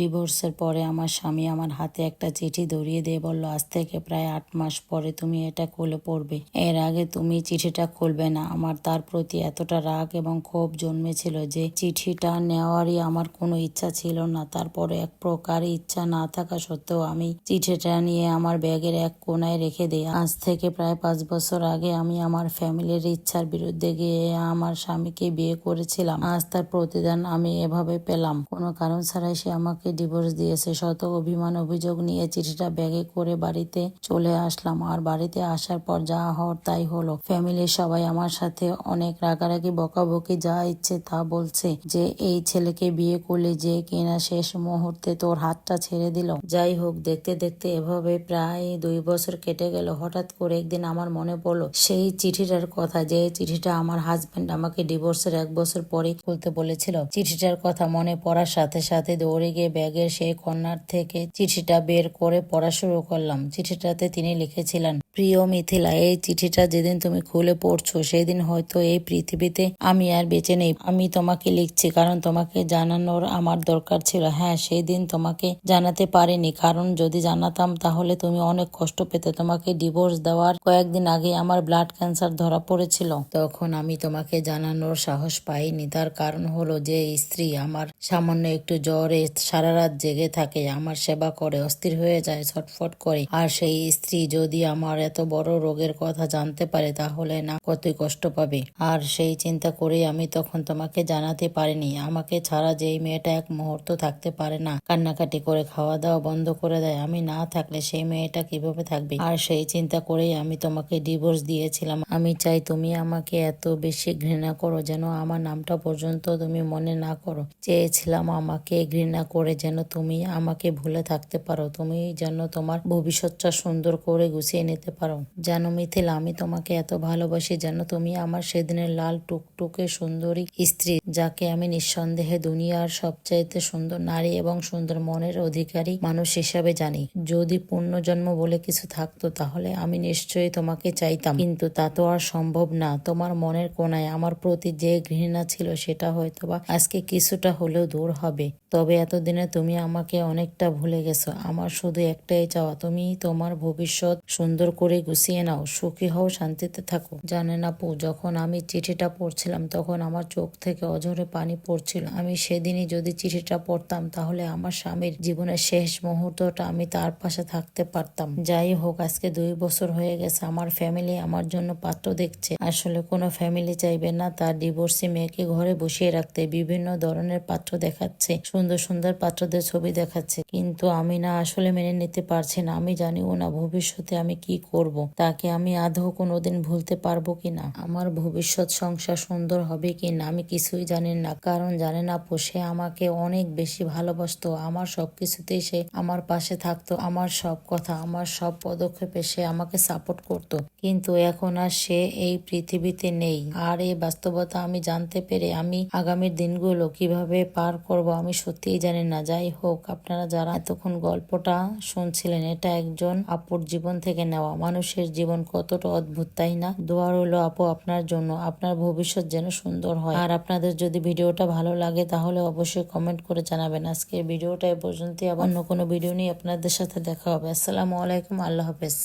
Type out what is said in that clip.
ডিভোর্সের পরে আমার স্বামী আমার হাতে একটা চিঠি ধরিয়ে দিয়ে বলল, আজ থেকে প্রায় আট মাস পরে তুমি এটা খুলে পড়বে। এর আগে তুমি চিঠিটা খুলবে না। আমার তার প্রতি এতটা রাগ এবং ক্ষোভ জন্মেছিল যে চিঠিটা নেওয়ারই আমার কোনো ইচ্ছা ছিল না। তারপরে এক প্রকার ইচ্ছা না থাকা সত্ত্বেও আমি চিঠিটা নিয়ে আমার ব্যাগের এক কোনায় রেখে দিই। আজ থেকে প্রায় পাঁচ বছর আগে আমি আমার ফ্যামিলির ইচ্ছার বিরুদ্ধে গিয়ে আমার স্বামীকে বিয়ে করেছিলাম। আজ তার প্রতিদান আমি এভাবে পেলাম। কোনো কারণ ছাড়াই সে আমাকে ডিভোর্স দিয়েছে। শত অভিমান অভিযোগ নিয়ে চিঠিটা ব্যাগে করে বাড়িতে চলে আসলাম। আর বাড়িতে আসার পর যা হওয়ার তাই হলো। ফ্যামিলির সবাই আমার সাথে অনেক রাগারাগি, বকাবকি, যা ইচ্ছে তা বলছে যে, এই ছেলেকে বিয়ে করলে যে কিনা শেষ মুহূর্তে তোর হাতটা ছেড়ে দিল। যাই হোক, দেখতে দেখতে এভাবে প্রায় দুই বছর কেটে গেল। হঠাৎ করে একদিন আমার মনে পড়ল, সেই চিঠিটার কথা যে চিঠিটা আমার হাজবেন্ড আমাকে ডিভোর্সের এক বছর পরে খুলতে বলেছিল। চিঠিটার কথা মনে পড়ার সাথে সাথে দৌড়ে গিয়ে ব্যাগের সেই কর্নার থেকে চিঠিটা বের করে পড়া শুরু করলাম। চিঠিটাতে তিনি লিখেছিলেন প্রিয় মিথিলা, এই চিঠিটা যেদিন তুমি খুলে পড়ছো, সেদিন হয়তো এই পৃথিবীতে আমি আর বেঁচে নেই। আমি তোমাকে লিখছি কারণ তোমাকে জানানোর আমার দরকার ছিল। হ্যাঁ সেই দিন তোমাকে জানাতে পারিনি। কারণ যদি জানাতাম, তাহলে তুমি অনেক কষ্ট পেতে। তোমাকে ডিভোর্স দেওয়ার কয়েকদিন আগে আমার ব্লাড ক্যান্সার ধরা পড়েছিল। তখন আমি তোমাকে জানানোর সাহস পাইনি। তার কারণ হলো যে, স্ত্রী আমার সামান্য একটু জ্বরে সারা রাত জেগে থাকে। আমার সেবা করে, অস্থির হয়ে যায়, ছটফট করে। আর সেই স্ত্রী যদি আমার এত বড় রোগের কথা জানতে পারে তাহলে না কতই কষ্ট পাবে। আর সেই চিন্তা করেই আমি তখন তোমাকে জানাতে পারিনি। আমাকে ছাড়া যেই মেয়েটা এক মুহূর্ত থাকতে পারে না, কান্নাকাটি করে খাওয়া দাওয়া বন্ধ করে দেয়, আমি না থাকলে সেই মেয়েটা কীভাবে থাকবে? আর সেই চিন্তা করেই আমি তোমাকে ডিভোর্স দিয়েছিলাম। আমি চাই তুমি আমাকে এত বেশি ঘৃণা করো যেন আমার নামটা পর্যন্ত তুমি মনে না করো। চেয়েছিলাম আমাকে ঘৃণা করে যেন তুমি আমাকে ভুলে থাকতে পারো। তুমি যেন তোমার ভবিষ্যৎটা সুন্দর করে গুছিয়ে নিতে পারো। জানো মিথিল, আমি তোমাকে এত ভালোবাসি যেন তুমি আমার সেদিনের লাল টুকটুকে সুন্দরী স্ত্রী যাকে আমি নিঃসন্দেহে দুনিয়ার সবচাইতে সুন্দর নারী এবং সুন্দর মনের অধিকারী মানুষ হিসাবে জানি। যদি পুণ্যজন্ম বলে কিছু থাকতো তাহলে আমি নিশ্চয়ই তোমাকে চাইতাম। কিন্তু তা তো আর সম্ভব না। তোমার মনের কোনায় আমার প্রতি যে ঘৃণা ছিল সেটা হয়তোবা আজকে কিছুটা হলেও দূর হবে। তবে এতদিনে তুমি আমাকে অনেকটা ভুলে গেছো। আমার শুধু একটাই চাওয়া তুমি তোমার ভবিষ্যৎ সুন্দর করে গুছিয়ে নাও, সুখী হও, শান্তিতে থাকো। জানে না পু যখন আমি চিঠিটা পড়ছিলাম তখন আমার চোখ থেকে অঝরে পানি পড়ছিল। আমি সেদিনই যদি চিঠিটা পড়তাম, তাহলে আমার স্বামীর জীবনের শেষ মুহূর্তটা আমি তার পাশে থাকতে পারতাম। যাই হোক, আজকে দুই বছর হয়ে গেছে। আমার ফ্যামিলি আমার জন্য পাত্র দেখছে। আসলে কোনো ফ্যামিলি চাইবে না তার ডিভোর্সি মেয়েকে ঘরে বসিয়ে রাখতে। বিভিন্ন ধরনের পাত্র দেখাচ্ছে, সুন্দর সুন্দর পাত্রদের ছবি দেখাচ্ছে। কিন্তু আমি না আসলে মেনে নিতে পারছি না। আমি জানিও না ভবিষ্যতে আমি কি করব। তাকে আমি আদৌ কোনোদিন ভুলতে পারব কিনা আমার ভবিষ্যৎ সংসার সুন্দর হবে কিনা আমি কিছুই জানি না, কারণ জানে না সে আমাকে অনেক বেশি ভালোবাসতো। আমার সবকিছুতেই সে আমার পাশে থাকতো, আমার সব কথা, আমার সব পদক্ষেপে সে আমাকে সাপোর্ট করত। কিন্তু এখন আর সে এই পৃথিবীতে নেই। আর এই বাস্তবতা আমি জানতে পেরে আমি আগামীর দিনগুলো কীভাবে পার করব আমি সত্যিই জানি না। যাই হোক, আপনারা যারা এতক্ষণ গল্পটা শুনছিলেন, এটা একজন আপুর জীবন থেকে নেওয়া। মানুষের জীবন কতটা অদ্ভুত, তাই না? দোয়া রইল আপু আপনার জন্য, আপনার ভবিষ্যৎ যেন সুন্দর হয়। আর আপনাদের যদি ভিডিওটা ভালো লাগে তাহলে অবশ্যই কমেন্ট করে জানাবেন। আজকের ভিডিওটা এ পর্যন্তই। অন্য কোনো ভিডিও নিয়ে আপনাদের সাথে দেখা হবে। আসসালামু আলাইকুম। আল্লাহ হাফেজ।